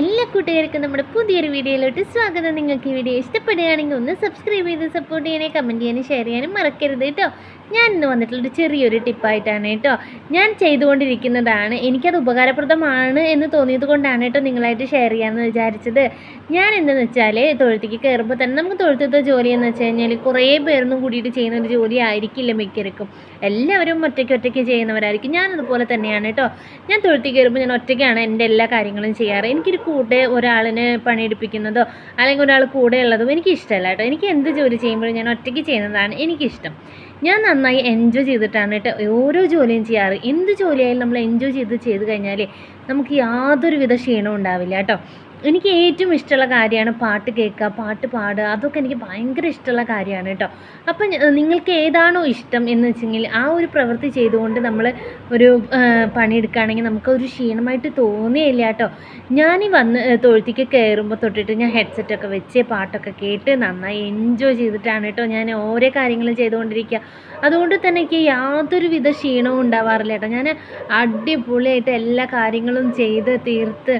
എല്ലാ കൂട്ടുകാർക്കും നമ്മുടെ പുതിയൊരു വീഡിയോയിലോട്ട് സ്വാഗതം. നിങ്ങൾക്ക് ഈ വീഡിയോ ഇഷ്ടപ്പെടുകയാണെങ്കിൽ ഒന്ന് സബ്സ്ക്രൈബ് ചെയ്ത് സപ്പോർട്ട് ചെയ്യണേ കമന്റ് ചെയ്യാനും ഷെയർ ചെയ്യാനും മറക്കരുത് കേട്ടോ. ഞാൻ ഇന്ന് വന്നിട്ടുള്ളൊരു ചെറിയൊരു ടിപ്പായിട്ടാണ് കേട്ടോ. ഞാൻ ചെയ്തുകൊണ്ടിരിക്കുന്നതാണ്. എനിക്കത് ഉപകാരപ്രദമാണ് എന്ന് തോന്നിയത് കൊണ്ടാണ് കേട്ടോ നിങ്ങളായിട്ട് ഷെയർ ചെയ്യാമെന്ന് വിചാരിച്ചത്. ഞാൻ എന്തെന്ന് വെച്ചാൽ തൊഴുത്തേക്ക് കയറുമ്പോൾ തന്നെ നമുക്ക് തൊഴുത്തത്തെ ജോലി എന്ന് വെച്ച് കഴിഞ്ഞാൽ കുറേ പേരൊന്നും കൂടിയിട്ട് ചെയ്യുന്ന ഒരു ജോലി ആയിരിക്കില്ല മിക്കവർക്കും. എല്ലാവരും ഒറ്റയ്ക്ക് ഒറ്റയ്ക്ക് ചെയ്യുന്നവരായിരിക്കും. ഞാനതുപോലെ തന്നെയാണ് കേട്ടോ. ഞാൻ തൊഴുത്തേക്ക് കയറുമ്പോൾ ഞാൻ ഒറ്റയ്ക്കാണ് എന്റെ എല്ലാ കാര്യങ്ങളും ചെയ്യാറ്. എനിക്കൊരു കൂടെ ഒരാളിനെ പണിയെടുപ്പിക്കുന്നതോ അല്ലെങ്കിൽ ഒരാൾ കൂടെ ഉള്ളതും എനിക്ക് ഇഷ്ടമല്ല കേട്ടോ. എനിക്ക് എന്ത് ജോലി ചെയ്യുമ്പോഴും ഞാൻ ഒറ്റയ്ക്ക് ചെയ്യുന്നതാണ് എനിക്കിഷ്ടം. ഞാൻ നന്നായി എൻജോയ് ചെയ്തിട്ടാണ് കേട്ടോ ഓരോ ജോലിയും ചെയ്യാറ്. എന്ത് ജോലിയായാലും നമ്മൾ എൻജോയ് ചെയ്ത് ചെയ്ത് കഴിഞ്ഞാൽ നമുക്ക് യാതൊരുവിധ ക്ഷീണവും ഉണ്ടാവില്ല കേട്ടോ. എനിക്ക് ഏറ്റവും ഇഷ്ടമുള്ള കാര്യമാണ് പാട്ട് കേൾക്കുക പാട്ട് പാടുക. അതൊക്കെ എനിക്ക് ഭയങ്കര ഇഷ്ടമുള്ള കാര്യമാണ് കേട്ടോ. അപ്പം നിങ്ങൾക്ക് ഏതാണോ ഇഷ്ടം എന്ന് വെച്ചെങ്കിൽ ആ ഒരു പ്രവൃത്തി ചെയ്തുകൊണ്ട് നമ്മൾ ഒരു പണിയെടുക്കുകയാണെങ്കിൽ നമുക്ക് ഒരു ക്ഷീണമായിട്ട് തോന്നിയില്ല കേട്ടോ. ഞാൻ വന്ന് തൊഴുത്തിക്ക് കയറുമ്പോൾ തൊട്ടിട്ട് ഞാൻ ഹെഡ്സെറ്റൊക്കെ വെച്ച് പാട്ടൊക്കെ കേട്ട് നന്നായി എൻജോയ് ചെയ്തിട്ടാണ് കേട്ടോ ഞാൻ ഓരോ കാര്യങ്ങളും ചെയ്തുകൊണ്ടിരിക്കുക. അതുകൊണ്ട് തന്നെ എനിക്ക് യാതൊരു വിധ ക്ഷീണവും ഉണ്ടാവാറില്ല കേട്ടോ. ഞാൻ അടിപൊളിയായിട്ട് എല്ലാ കാര്യങ്ങളും ചെയ്ത് തീർത്ത്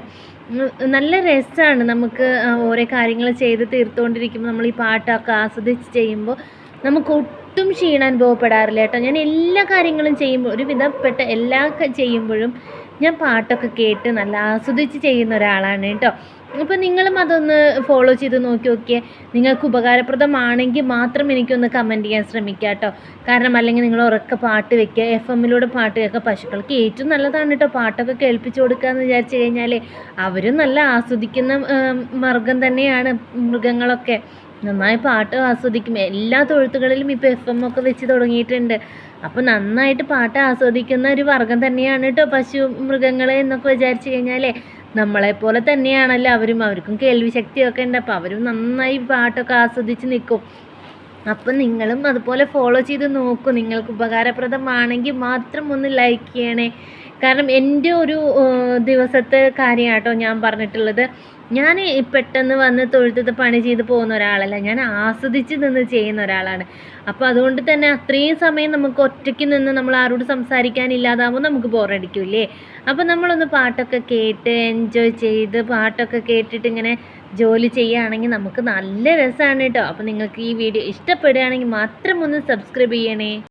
നല്ല രസമാണ് നമുക്ക് ഓരോ കാര്യങ്ങൾ ചെയ്ത് തീർത്തുകൊണ്ടിരിക്കുമ്പോൾ നമ്മൾ ഈ പാട്ടൊക്കെ ആസ്വദിച്ച് ചെയ്യുമ്പോൾ നമുക്ക് ഒട്ടും ക്ഷീണം അനുഭവപ്പെടാറില്ല കേട്ടോ. ഞാൻ എല്ലാ കാര്യങ്ങളും ചെയ്യുമ്പോൾ ഒരു വിധപ്പെട്ട എല്ലാ ചെയ്യുമ്പോഴും ഞാൻ പാട്ടൊക്കെ കേട്ട് നല്ല ആസ്വദിച്ച് ചെയ്യുന്ന ഒരാളാണ് കേട്ടോ. അപ്പോൾ നിങ്ങളും അതൊന്ന് ഫോളോ ചെയ്ത് നോക്കി നോക്കിയേ. നിങ്ങൾക്ക് ഉപകാരപ്രദമാണെങ്കിൽ മാത്രം എനിക്കൊന്ന് കമന്റ് ചെയ്യാൻ ശ്രമിക്കുക കേട്ടോ കാരണം അല്ലെങ്കിൽ നിങ്ങൾ ഉറക്കെ പാട്ട് വെക്കുക എഫ് എമ്മിലൂടെ പാട്ട് കേൾക്കുക. പശുക്കൾക്ക് ഏറ്റവും നല്ലതാണ് കേട്ടോ പാട്ടൊക്കെ കേൾപ്പിച്ചു കൊടുക്കുക എന്ന് വിചാരിച്ചു കഴിഞ്ഞാൽ അവരും നല്ല ആസ്വദിക്കുന്ന മാർഗം തന്നെയാണ് മൃഗങ്ങളൊക്കെ. നന്നായി പാട്ട് ആസ്വദിക്കും. എല്ലാ തൊഴുത്തുകളിലും ഇപ്പോൾ എഫ് എം ഒക്കെ വെച്ച് തുടങ്ങിയിട്ടുണ്ട്. അപ്പോൾ നന്നായിട്ട് പാട്ട് ആസ്വദിക്കുന്ന ഒരു വർഗം തന്നെയാണ് കേട്ടോ പശു മൃഗങ്ങളെ എന്നൊക്കെ വിചാരിച്ചു കഴിഞ്ഞാൽ നമ്മളെപ്പോലെ തന്നെയാണല്ലോ അവരും. അവർക്കും കേൾവി ശക്തിയൊക്കെ ഉണ്ട്. അപ്പോൾ അവരും നന്നായി പാട്ടൊക്കെ ആസ്വദിച്ച് നിൽക്കും. അപ്പം നിങ്ങളും അതുപോലെ ഫോളോ ചെയ്ത് നോക്കൂ. നിങ്ങൾക്ക് ഉപകാരപ്രദമാണെങ്കിൽ മാത്രം ഒന്ന് ലൈക്ക് ചെയ്യണേ. കാരണം എന്റെ ഒരു ദിവസത്തെ ദിവസത്തെ കാര്യമാട്ടോ ഞാൻ പറഞ്ഞിട്ടുള്ളത്. ഞാൻ പെട്ടെന്ന് വന്ന് തൊഴുത്തത്തെ പണി ചെയ്ത് പോകുന്ന ഒരാളല്ല. ഞാൻ ആസ്വദിച്ച് നിന്ന് ചെയ്യുന്ന ഒരാളാണ്. അപ്പോൾ അതുകൊണ്ട് തന്നെ അത്രയും സമയം നമുക്ക് ഒറ്റയ്ക്ക് നിന്ന് നമ്മൾ ആരോട് സംസാരിക്കാനില്ലാതാവുമ്പോൾ നമുക്ക് ബോറടിക്കൂലേ അപ്പോൾ നമ്മളൊന്ന് പാട്ടൊക്കെ കേട്ട് എൻജോയ് ചെയ്ത് പാട്ടൊക്കെ കേട്ടിട്ട് ഇങ്ങനെ ജോലി ചെയ്യുകയാണെങ്കിൽ നമുക്ക് നല്ല രസമാണ് കേട്ടോ. അപ്പോൾ നിങ്ങൾക്ക് ഈ വീഡിയോ ഇഷ്ടപ്പെടുകയാണെങ്കിൽ മാത്രം ഒന്ന് സബ്സ്ക്രൈബ് ചെയ്യണേ.